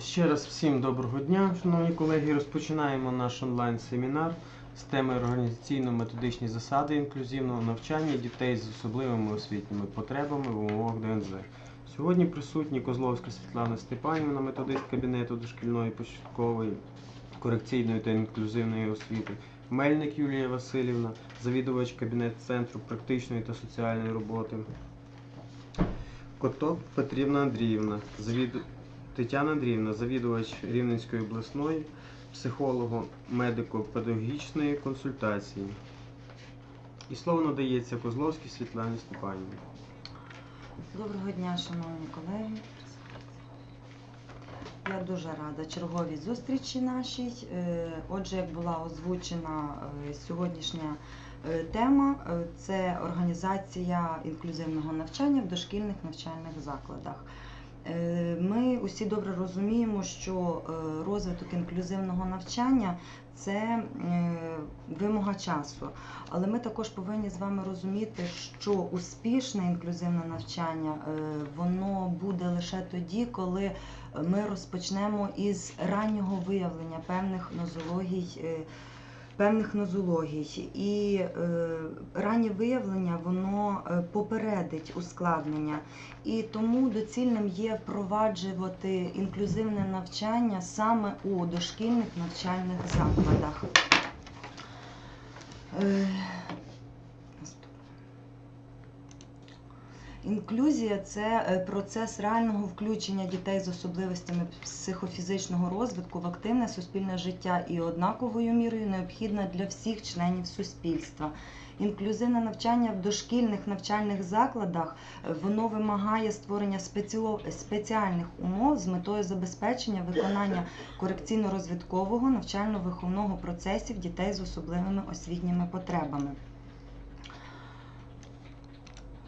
Ще раз всім доброго дня, шановні колеги. Розпочинаємо наш онлайн-семінар з теми організаційно-методичні засади інклюзивного навчання дітей з особливими освітніми потребами в умовах ДНЗ. Сьогодні присутні Козловська Світлана Степанівна, методист кабінету дошкільної початкової, корекційної та інклюзивної освіти, Мельник Юлія Васильівна, завідувач кабінет центру практичної та соціальної роботи. Коток Петрівна Андріївна. Тетяна Андріївна, завідувач Рівненської обласної психолого-медико-педагогічної консультації. І слово надається Козловській Світлані Степанівні. Доброго дня, шановні колеги. Я дуже рада черговій зустрічі нашій. Е, Отже, як була озвучена е, сьогоднішня е, тема, це організація інклюзивного навчання в дошкільних навчальних закладах. Е, Ми усі добре розуміємо, що е, розвиток інклюзивного навчання це е, вимога часу. Але ми також повинні з вами розуміти, що успішне інклюзивне навчання воно буде лише тоді, коли ми розпочнемо із раннього виявлення певних нозологій. Е, Певних нозологій, і е, раннє виявлення воно е, попередить ускладнення, і тому доцільним є впроваджувати інклюзивне навчання саме у дошкільних навчальних закладах. Інклюзія це е, процес реального включення дітей з особливостями психофізичного розвитку в активне суспільне життя і однаковою мірою необхідна для всіх членів суспільства. Інклюзивне навчання в дошкільних навчальних закладах е, воно вимагає створення спеціальних умов з метою забезпечення виконання корекційно-розвиткового навчально-виховного процесів дітей з особливими освітніми потребами.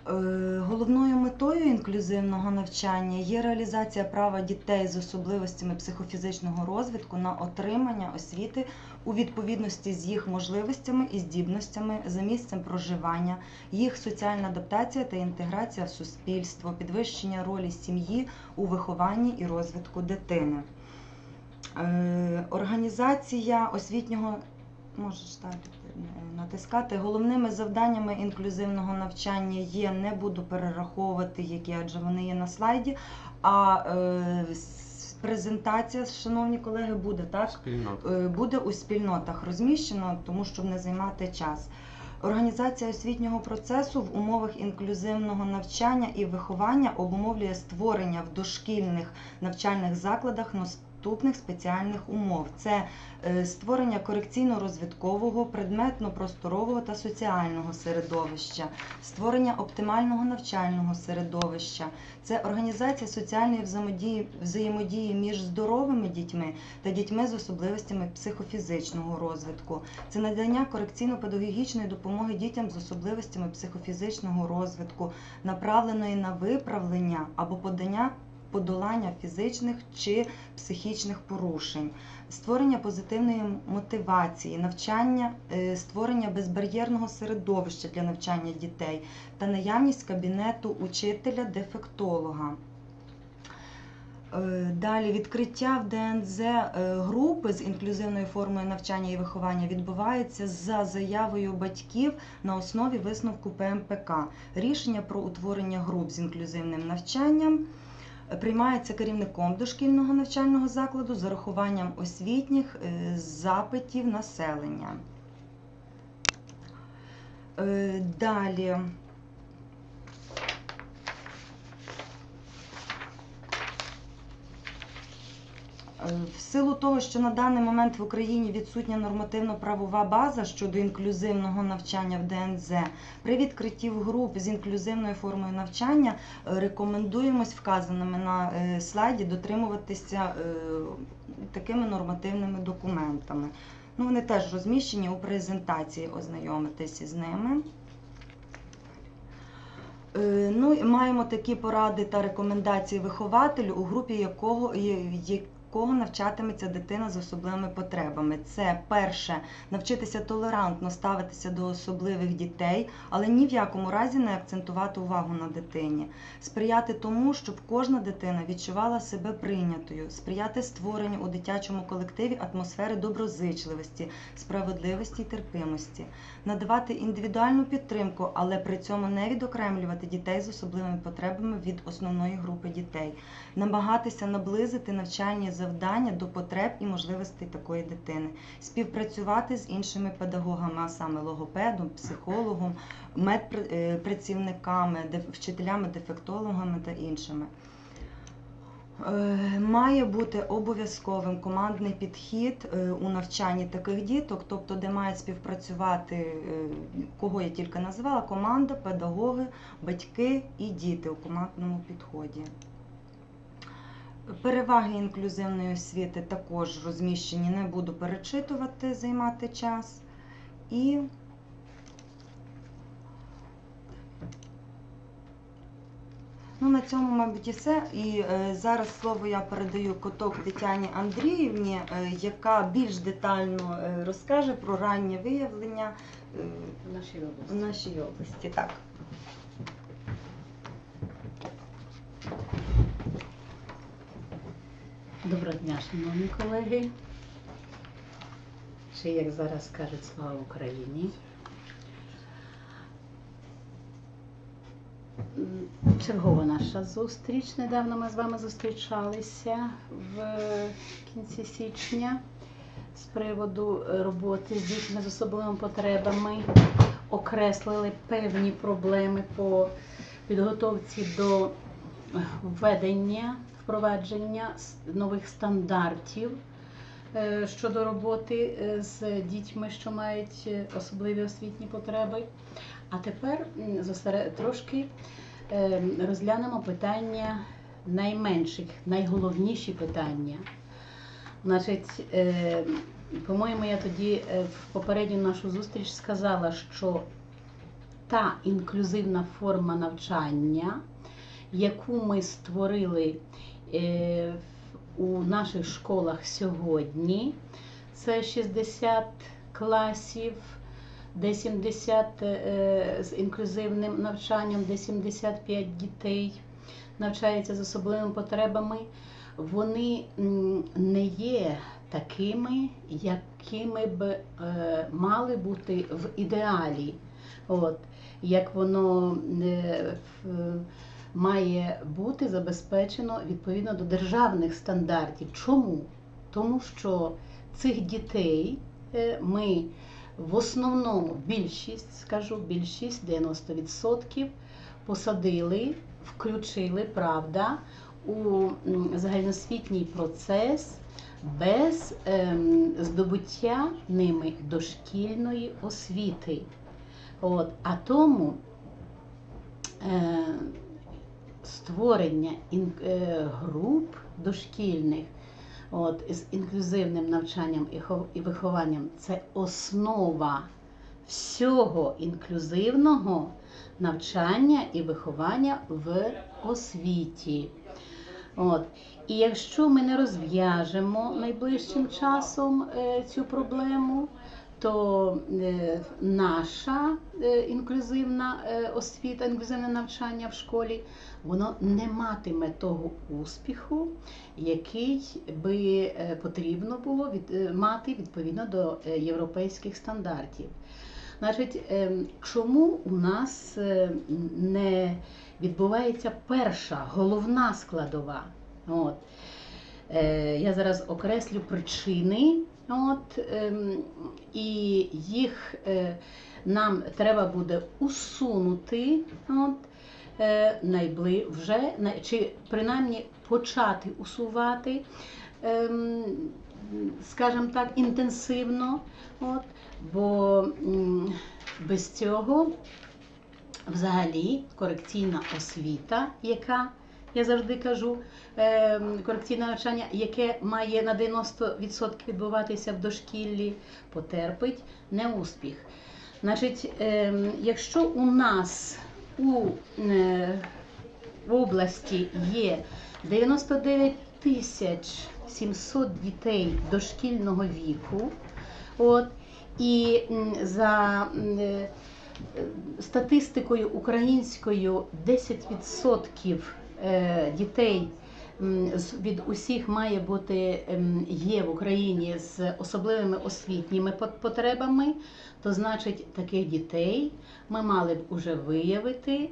Е, Головною метою інклюзивного навчання є реалізація права дітей з особливостями психофізичного розвитку на отримання освіти у відповідності з їх можливостями і здібностями за місцем проживання, їх соціальна адаптація та інтеграція в суспільство, підвищення ролі сім'ї у вихованні і розвитку дитини. Е, Організація освітнього можеш е, натискати. Головними завданнями інклюзивного навчання є, не буду перераховувати, які, адже вони є на слайді. А е, презентація, шановні колеги, буде так. Спільнота. Е, буде у спільнотах розміщено, тому щоб не займати час. Організація освітнього процесу в умовах інклюзивного навчання і виховання обумовлює створення в дошкільних навчальних закладах наступних спеціальних умов: це е, створення корекційно-розвиткового, предметно-просторового та соціального середовища, створення оптимального навчального середовища, це організація соціальної взаємодії, взаємодії між здоровими дітьми та дітьми з особливостями психофізичного розвитку. Це надання корекційно-педагогічної допомоги дітям з особливостями психофізичного розвитку, направленої на виправлення або подання подолання фізичних чи психічних порушень, створення позитивної мотивації, навчання, е, створення безбар'єрного середовища для навчання дітей та наявність кабінету учителя-дефектолога. Е, Далі відкриття в ДНЗ е, групи з інклюзивною формою навчання і виховання відбувається за заявою батьків на основі висновку ПМПК. Рішення про утворення груп з інклюзивним навчанням приймається керівником дошкільного навчального закладу з урахуванням освітніх е, запитів населення. Е, Далі. В силу того, що на даний момент в Україні відсутня нормативно-правова база щодо інклюзивного навчання в ДНЗ, при відкритті груп з інклюзивною формою навчання е, рекомендуємось вказаними на е, слайді дотримуватися е, такими нормативними документами. Ну, вони теж розміщені у презентації, ознайомитися з ними. Е, Ну, маємо такі поради та рекомендації вихователю, у групі якого кого навчатиметься дитина з особливими потребами. Це перше навчитися толерантно ставитися до особливих дітей, але ні в якому разі не акцентувати увагу на дитині, сприяти тому, щоб кожна дитина відчувала себе прийнятою, сприяти створенню у дитячому колективі атмосфери доброзичливості, справедливості і терпимості, надавати індивідуальну підтримку, але при цьому не відокремлювати дітей з особливими потребами від основної групи дітей, намагатися наблизити навчальні завдання до потреб і можливостей такої дитини, співпрацювати з іншими педагогами, а саме логопедом, психологом, медпрацівниками, вчителями, дефектологами та іншими. Е, Має бути обов'язковим командний підхід е, у навчанні таких діток, тобто де мають співпрацювати, е, кого я тільки назвала, команда, педагоги, батьки і діти у командному підході. Переваги інклюзивної освіти також розміщені, не буду перечитувати, займати час. І Ну, на цьому, мабуть, і все. І е, зараз слово я передаю коток Тетяні Андріївні, е, яка більш детально е, розкаже про раннє виявлення е, в нашій в нашій області. Так. Доброго дня, шановні колеги. Чи як зараз кажуть, слава Україні. Чергова наша зустріч. Недавно ми з вами зустрічалися в кінці січня з приводу роботи з дітьми з особливими потребами. Окреслили певні проблеми по підготовці до введення, впровадження нових стандартів е, щодо роботи е, з дітьми, що мають е, особливі освітні потреби. А тепер трошки розглянемо питання найменших, найголовніші питання. Значить, по-моєму, я тоді в попередню нашу зустріч сказала, що та інклюзивна форма навчання, яку ми створили у наших школах сьогодні, це 60 класів, де 70 е, з інклюзивним навчанням, де 75 дітей навчаються з особливими потребами, вони не є такими, якими б е, мали бути в ідеалі. От, як воно е, в- має бути забезпечено відповідно до державних стандартів. Чому? Тому що цих дітей е, ми в основному більшість, скажу більшість, 90% посадили, включили, правда, у м, загальноосвітній процес без ем, здобуття ними дошкільної освіти. От, а тому е, створення е, груп дошкільних от, з інклюзивним навчанням і, хо- і вихованням це основа всього інклюзивного навчання і виховання в освіті. От. І якщо ми не розв'яжемо найближчим часом е, цю проблему, то е, наша е, інклюзивна е, освіта, інклюзивне навчання в школі, воно не матиме того успіху, який би потрібно було мати відповідно до європейських стандартів. Значить, ем, чому у нас не відбувається перша головна складова? От. Я зараз окреслю причини, от, ем, і їх е, нам треба буде усунути. От, е, вже чи принаймні почати усувати, ем, скажімо так, інтенсивно. От, бо без цього взагалі корекційна освіта, яка я завжди кажу, ем, корекційне навчання, яке має на 90% відбуватися в дошкіллі, потерпить неуспіх. Значить, ем, якщо у нас у е, області є 99 тисяч 700 дітей дошкільного віку. От, і за е, статистикою українською 10% е, дітей від усіх має бути ем, є в Україні з особливими освітніми пот- потребами, то значить таких дітей ми мали б уже виявити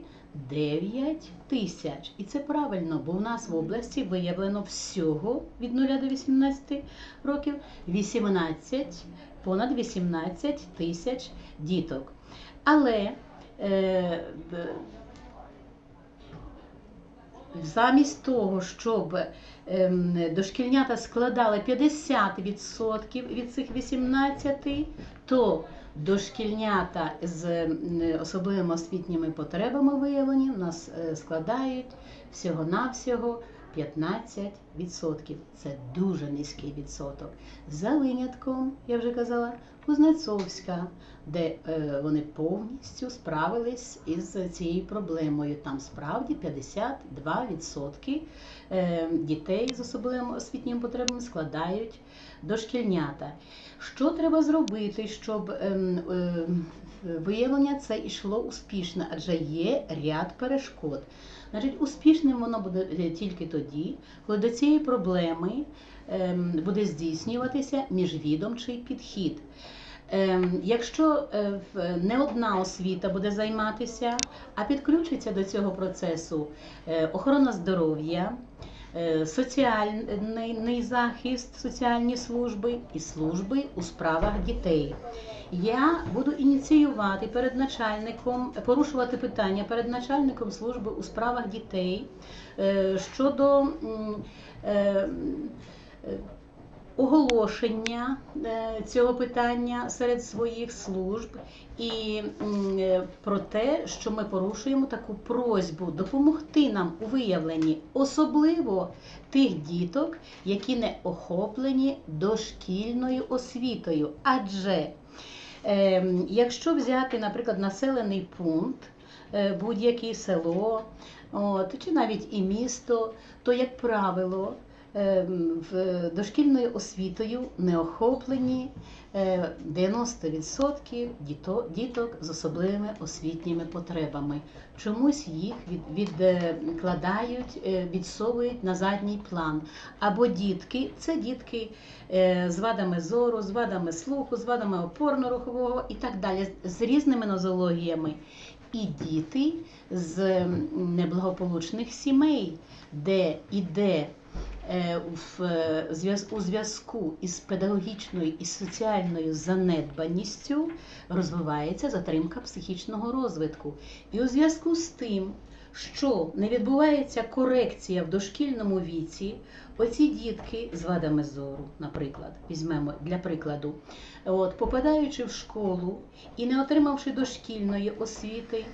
9 тисяч. І це правильно, бо в нас в області виявлено всього від 0 до 18 років 18, понад 18 тисяч діток. Але е, замість того, щоб ем, дошкільнята складали 50% від цих 18, то дошкільнята з особливими освітніми потребами виявлені у нас е, складають всього-навсього 15%. Це дуже низький відсоток. За винятком, я вже казала, Кузнецовська, де е, вони повністю справились із цією проблемою. Там справді 52% е, дітей з особливими освітніми потребами складають дошкільнята. Що треба зробити, щоб ем, ем, виявлення це йшло успішно? Адже є ряд перешкод. Значить, успішним воно буде е, тільки тоді, коли до цієї проблеми ем, буде здійснюватися міжвідомчий підхід. Ем, Якщо е, не одна освіта буде займатися, а підключиться до цього процесу е, охорона здоров'я, соціальний захист, соціальні служби і служби у справах дітей. Я буду ініціювати перед начальником, порушувати питання перед начальником служби у справах дітей е, щодо е, е, оголошення цього питання серед своїх служб і про те, що ми порушуємо таку просьбу допомогти нам у виявленні особливо тих діток, які не охоплені дошкільною освітою. Адже Якщо взяти, наприклад, населений пункт, е, будь-яке село, от, чи навіть і місто, то, як правило, ем, в дошкільною освітою не охоплені 90% діток з особливими освітніми потребами. Чомусь їх відкладають, е, відсовують на задній план. Або дітки, це дітки е, з вадами зору, з вадами слуху, з вадами опорно-рухового і так далі, з різними нозологіями. І діти з неблагополучних сімей, де іде е, е, у зв'язку із педагогічною і соціальною занедбаністю розвивається затримка психічного розвитку. І у зв'язку з тим, що не відбувається корекція в дошкільному віці, оці дітки з вадами зору, наприклад, візьмемо для прикладу, от, попадаючи в школу і не отримавши дошкільної освіти,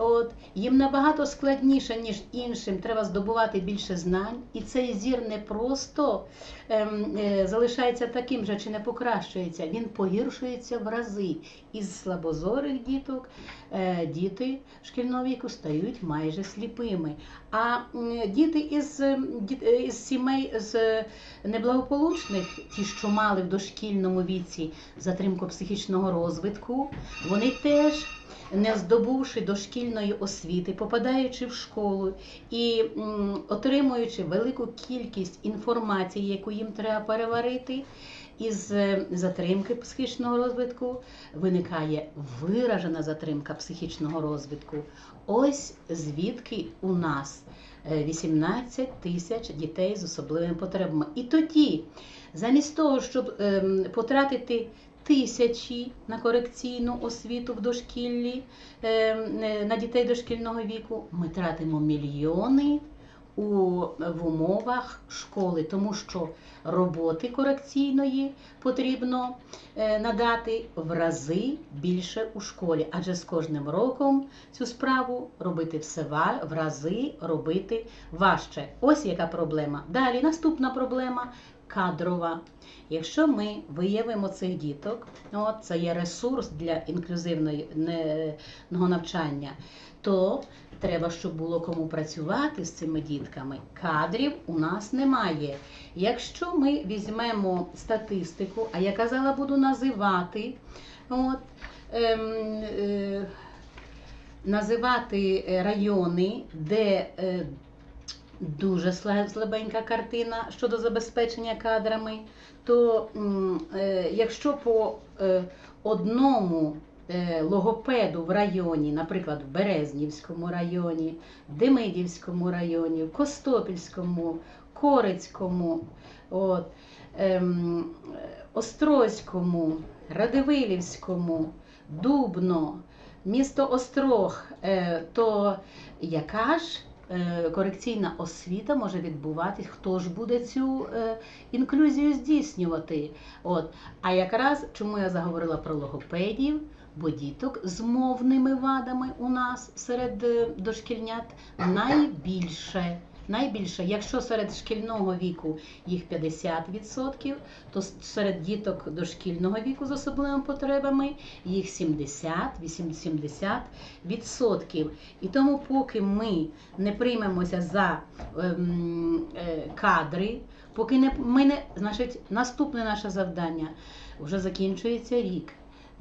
от, їм набагато складніше, ніж іншим, треба здобувати більше знань, і цей зір не просто ем, е, залишається таким же чи не покращується, він погіршується в рази. Із слабозорих діток е, діти шкільного віку стають майже сліпими. А діти із, е, із сімей з неблагополучних, ті, що мали в дошкільному віці затримку психічного розвитку, вони теж. Не здобувши дошкільної освіти, попадаючи в школу і отримуючи велику кількість інформації, яку їм треба переварити, із е, затримки психічного розвитку виникає виражена затримка психічного розвитку. Ось звідки у нас е, 18 тисяч дітей з особливими потребами. І тоді, замість того, щоб ем, потратити тисячі на корекційну освіту в дошкіллі ем, е, на дітей дошкільного віку, ми тратимо мільйони у, в умовах школи, тому що роботи корекційної потрібно е, надати в рази більше у школі, адже з кожним роком цю справу робити все в рази робити важче. Ось яка проблема. Далі наступна проблема кадрова. Якщо ми виявимо цих діток, от, це є ресурс для інклюзивного навчання, то треба, щоб було кому працювати з цими дітками. Кадрів у нас немає. Якщо ми візьмемо статистику, а я казала, буду називати, от, ем, е, називати е, райони, де е, дуже слабенька картина щодо забезпечення кадрами, то е, якщо по е, одному логопеду в районі, наприклад, в Березнівському районі, Демидівському районі, в Костопільському, Корецькому, от, ем, Острозькому, Радивилівському, Дубно, місто Острог, е, то яка ж е, корекційна освіта може відбуватись, хто ж буде цю е, інклюзію здійснювати? От. А якраз чому я заговорила про логопедів? Бо діток з мовними вадами у нас серед е, дошкільнят найбільше. Найбільше, якщо серед шкільного віку їх 50%, то серед діток дошкільного віку з особливими потребами їх 70-80%. І тому, поки ми не приймемося за ем, е, кадри, поки не ми не значить, наступне наше завдання вже закінчується рік.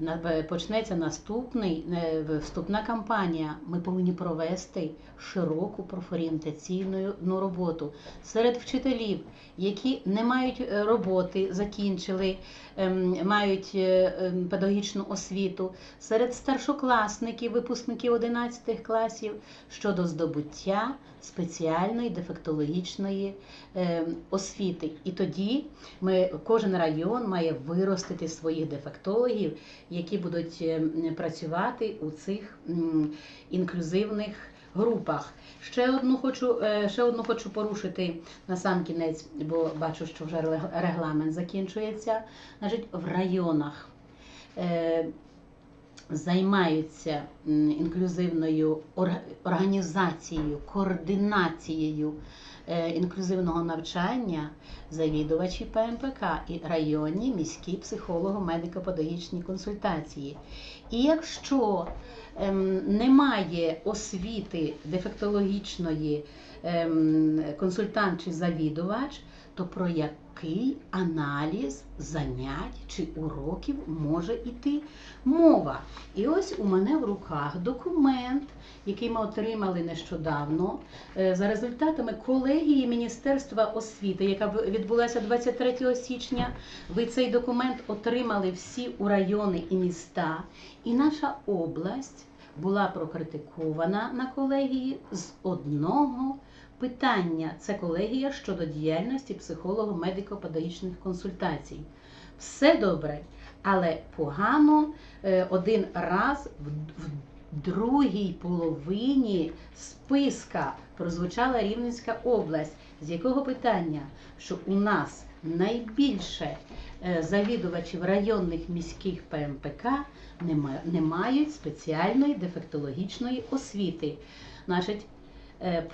Е, Почнеться наступний е, вступна кампанія. Ми повинні провести широку профорієнтаційну ну, роботу серед вчителів, які не мають е, роботи, закінчили, ем, мають ем, педагогічну освіту, серед старшокласників, випускників 11 класів щодо здобуття спеціальної дефектологічної ем, освіти. І тоді ми, кожен район має виростити своїх дефектологів, які будуть ем, працювати у цих інклюзивних групах. Ще одну хочу, е, ще одну хочу порушити на сам кінець, бо бачу, що вже рег- регламент закінчується. Значить, в районах е, займаються інклюзивною організацією, координацією е, інклюзивного навчання завідувачі ПМПК і районні міські психолого-медико-педагогічні консультації. І якщо ем, немає освіти дефектологічної ем, консультант чи завідувач, то про який аналіз занять чи уроків може йти мова? І ось у мене в руках документ, який ми отримали нещодавно е, за результатами колегії Міністерства освіти, яка відбулася 23 січня. Ви цей документ отримали всі у райони і міста. І наша область була прокритикована на колегії з одного питання. Це колегія щодо діяльності психолого-медико-педагогічних консультацій. Все добре, але погано е, один раз в, другій половині списка прозвучала Рівненська область, з якого питання, що у нас найбільше е, завідувачів районних міських ПМПК не, мають спеціальної дефектологічної освіти. Значить,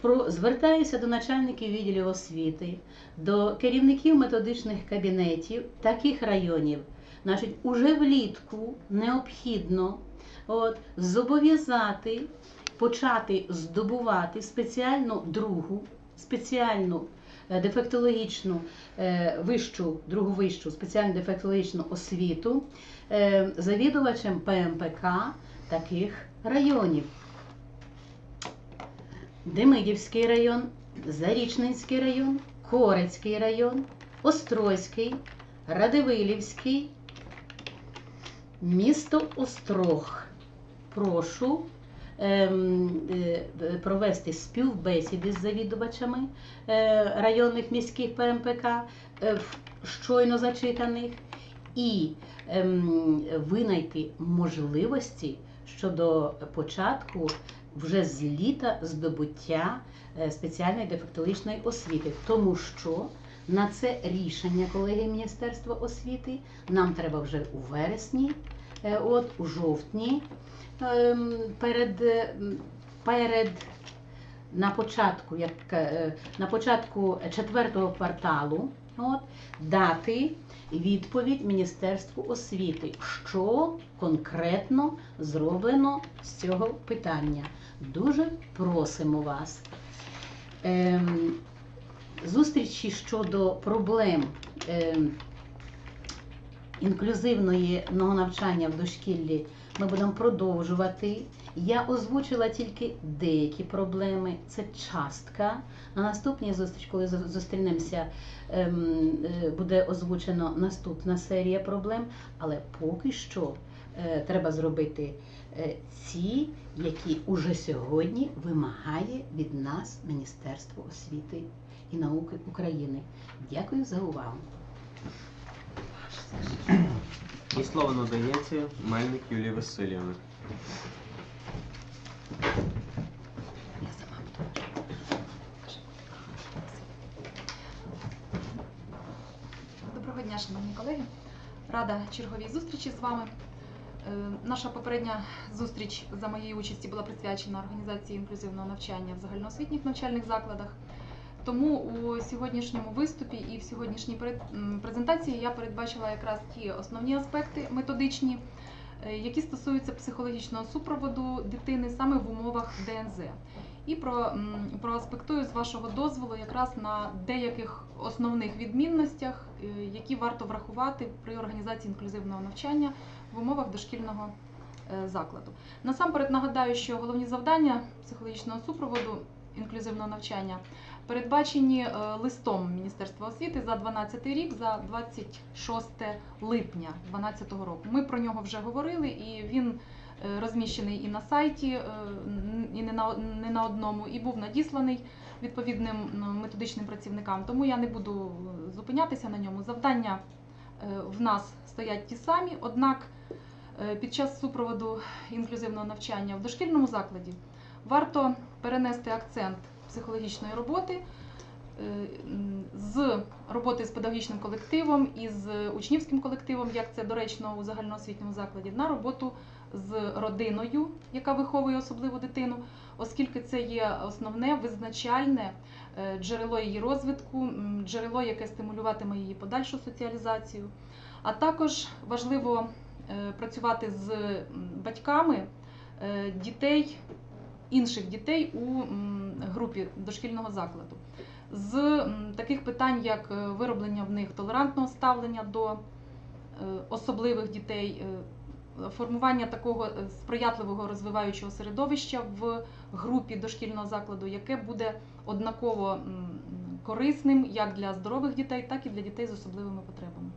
про, звертаюся до начальників відділів освіти, до керівників методичних кабінетів таких районів. Значить, уже влітку необхідно от, зобов'язати почати здобувати спеціальну другу, спеціальну е, дефектологічну е, вищу, другу вищу спеціальну дефектологічну освіту е, завідувачем ПМПК таких районів. Демидівський район, Зарічненський район, Корецький район, Острозький, Радивилівський, місто Острог. Прошу ем, е, е, провести співбесіди з завідувачами е, районних міських ПМПК, щойно зачитаних, і ем, винайти можливості щодо початку вже з літа здобуття е, спеціальної дефектологічної освіти, тому що на це рішення колеги Міністерства освіти нам треба вже у вересні, е, от у жовтні, ем, перед, е, перед на початку, як на початку четвертого кварталу от, дати відповідь Міністерству освіти, що конкретно зроблено з цього питання. Дуже просимо вас. Ем, зустрічі щодо проблем ем, інклюзивного навчання в дошкіллі ми будемо продовжувати. Я озвучила тільки деякі проблеми. Це частка. На наступній зустрічі, коли зустрінемося, ем, е, буде озвучено наступна серія проблем. Але поки що е, треба зробити е, ці, які уже сьогодні вимагає від нас Міністерство освіти і науки України. Дякую за увагу. І слово надається Мельник Юлії Васильівни. Доброго дня, шановні колеги. Рада черговій зустрічі з вами. Е, Наша попередня зустріч за моєї участі була присвячена організації інклюзивного навчання в загальноосвітніх навчальних закладах. Тому у сьогоднішньому виступі і в сьогоднішній презентації я передбачила якраз ті основні аспекти методичні, е, які стосуються психологічного супроводу дитини саме в умовах ДНЗ. І про, проаспектую з вашого дозволу якраз на деяких основних відмінностях, е, які варто врахувати при організації інклюзивного навчання в умовах дошкільного е, закладу. Насамперед нагадаю, що головні завдання психологічного супроводу інклюзивного навчання передбачені е, листом Міністерства освіти за 12 рік, за 26 липня 2012 року. Ми про нього вже говорили, і він е, розміщений і на сайті, е, і не на, не на одному, і був надісланий відповідним методичним працівникам. Тому я не буду зупинятися на ньому. Завдання в нас стоять ті самі, однак під час супроводу інклюзивного навчання в дошкільному закладі варто перенести акцент психологічної роботи е, з роботи з педагогічним колективом і з учнівським колективом, як це доречно у загальноосвітньому закладі, на роботу з родиною, яка виховує особливу дитину, оскільки це є основне визначальне е, джерело її розвитку, джерело, яке стимулюватиме її подальшу соціалізацію. А також важливо е, працювати з батьками дітей, інших дітей у групі дошкільного закладу. З таких питань, як е, вироблення в них толерантного ставлення до е, особливих дітей, е, формування такого сприятливого розвиваючого середовища в групі дошкільного закладу, яке буде однаково корисним як для здорових дітей, так і для дітей з особливими потребами.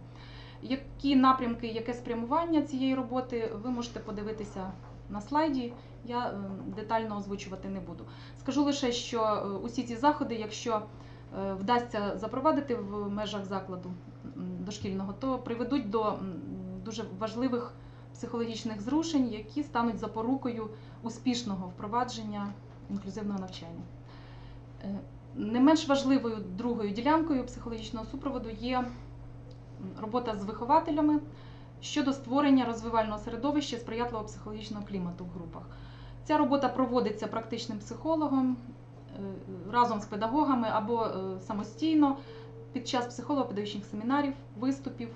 Які напрямки, яке спрямування цієї роботи, ви можете подивитися на слайді. Я е, детально озвучувати не буду. Скажу лише, що е, усі ці заходи, якщо е, вдасться запровадити в межах закладу дошкільного, то приведуть до дуже важливих психологічних зрушень, які стануть запорукою успішного впровадження інклюзивного навчання. Е, Не менш важливою другою ділянкою психологічного супроводу є робота з вихователями щодо створення розвивального середовища сприятливого психологічного клімату в групах. Ця робота проводиться практичним психологом е, разом з педагогами або е, самостійно під час психолого-педагогічних семінарів, виступів,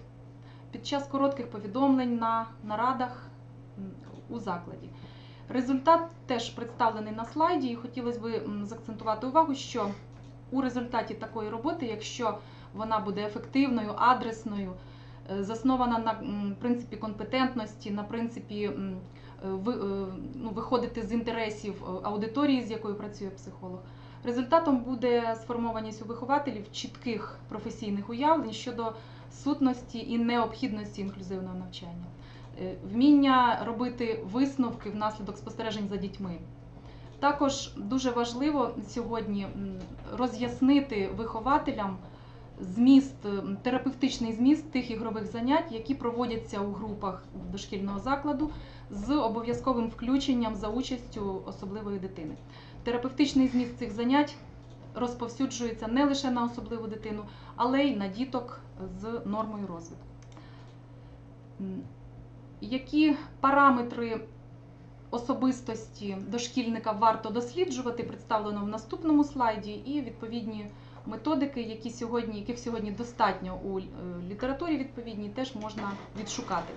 під час коротких повідомлень на нарадах у закладі. Результат теж представлений на слайді, і хотілося б м, заакцентувати увагу, що у результаті такої роботи, якщо вона буде ефективною, адресною, заснована на принципі компетентності, на принципі е, е, ну, виходити з інтересів е, аудиторії, з якою працює психолог. Результатом буде сформованість у вихователів чітких професійних уявлень щодо сутності і необхідності інклюзивного навчання, Е, вміння робити висновки внаслідок спостережень за дітьми. Також дуже важливо сьогодні роз'яснити вихователям зміст, терапевтичний зміст тих ігрових занять, які проводяться у групах дошкільного закладу з обов'язковим включенням за участю особливої дитини. Терапевтичний зміст цих занять розповсюджується не лише на особливу дитину, але й на діток з нормою розвитку. Які параметри особистості дошкільника варто досліджувати, представлено в наступному слайді, і відповідні методики, які сьогодні, яких сьогодні достатньо у е, літературі відповідній, теж можна відшукати.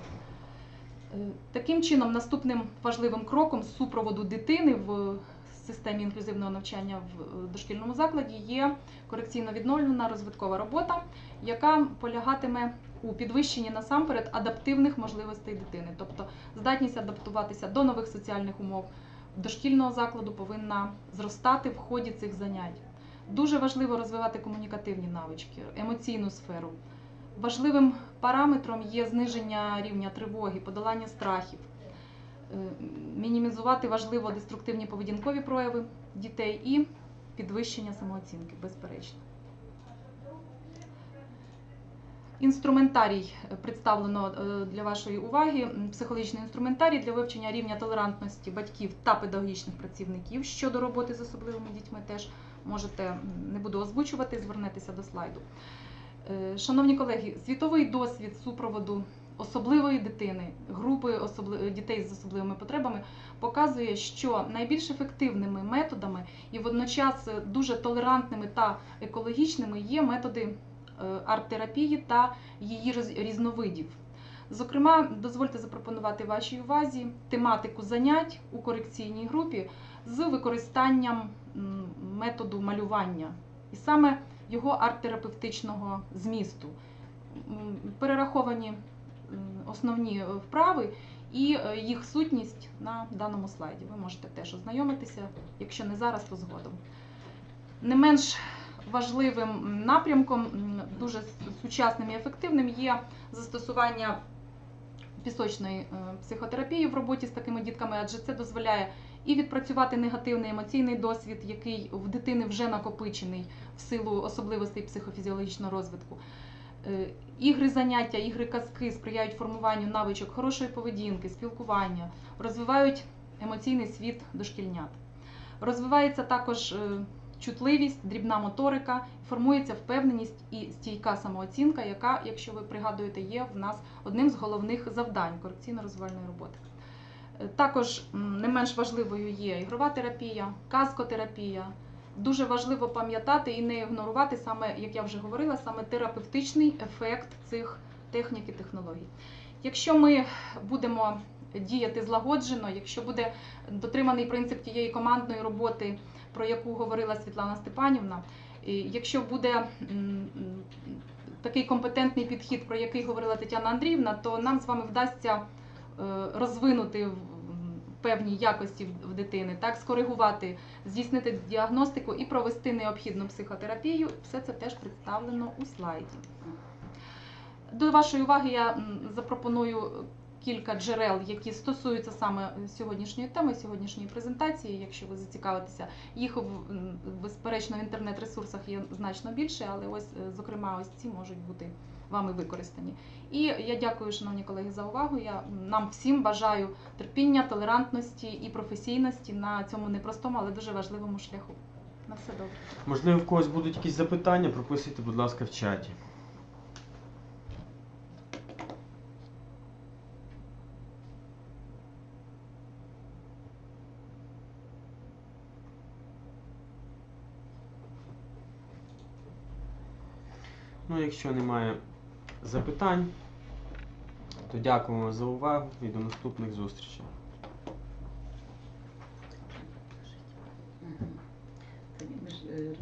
Е, Таким чином, наступним важливим кроком з супроводу дитини в системі інклюзивного навчання в е, дошкільному закладі є корекційно відновлена розвиткова робота, яка полягатиме у підвищенні насамперед адаптивних можливостей дитини, тобто здатність адаптуватися до нових соціальних умов дошкільного закладу повинна зростати в ході цих занять. Дуже важливо розвивати комунікативні навички, емоційну сферу. Важливим параметром є зниження рівня тривоги, подолання страхів, Е, мінімізувати важливо деструктивні поведінкові прояви дітей і підвищення самооцінки, безперечно. Інструментарій е, представлено е, для вашої уваги. Психологічний інструментарій для вивчення рівня толерантності батьків та педагогічних працівників щодо роботи з особливими дітьми. Теж можете не буду озвучувати, звернетеся до слайду. Е, Шановні колеги, світовий досвід супроводу особливої дитини, групи особли- дітей з особливими потребами показує, що найбільш ефективними методами і водночас дуже толерантними та екологічними є методи е, арт-терапії та її різновидів. Зокрема, дозвольте запропонувати вашій увазі тематику занять у корекційній групі з використанням методу малювання, і саме його арт-терапевтичного змісту. Перераховані основні е, вправи і е, їх сутність на даному слайді. Ви можете теж ознайомитися, якщо не зараз, то згодом. Не менш важливим напрямком, дуже сучасним і ефективним є застосування пісочної е, психотерапії в роботі з такими дітками, адже це дозволяє і відпрацювати негативний емоційний досвід, який в дитини вже накопичений в силу особливостей психофізіологічного розвитку. Е, Ігри заняття, ігри казки сприяють формуванню навичок хорошої поведінки, спілкування, розвивають емоційний світ дошкільнят. Розвивається також е, чутливість, дрібна моторика, формується впевненість і стійка самооцінка, яка, якщо ви пригадуєте, є в нас одним з головних завдань корекційно-розвивальної роботи. Також не менш важливою є ігрова терапія, казкотерапія. Дуже важливо пам'ятати і не ігнорувати саме, як я вже говорила, саме терапевтичний ефект цих технік і технологій. Якщо ми будемо діяти злагоджено, якщо буде дотриманий принцип тієї командної роботи, про яку говорила Світлана Степанівна, і якщо буде такий компетентний підхід, про який говорила Тетяна Андріївна, то нам з вами вдасться розвинути в- м, певні якості в дитини, так скоригувати, здійснити діагностику і провести необхідну психотерапію. Все це теж представлено у слайді. До вашої уваги я запропоную кілька джерел, які стосуються саме сьогоднішньої теми, сьогоднішньої презентації. Якщо ви зацікавитеся, їх безперечно в інтернет-ресурсах є значно більше, але ось, е, зокрема, ось ці можуть бути вами використані. І я дякую, шановні колеги, за увагу. Я нам всім бажаю терпіння, толерантності і професійності на цьому непростому, але дуже важливому шляху. На все добре. Можливо, в когось будуть якісь запитання, прописуйте, будь ласка, в чаті. Ну, якщо немає запитань, то дякуємо за увагу і до наступних зустрічей. Е,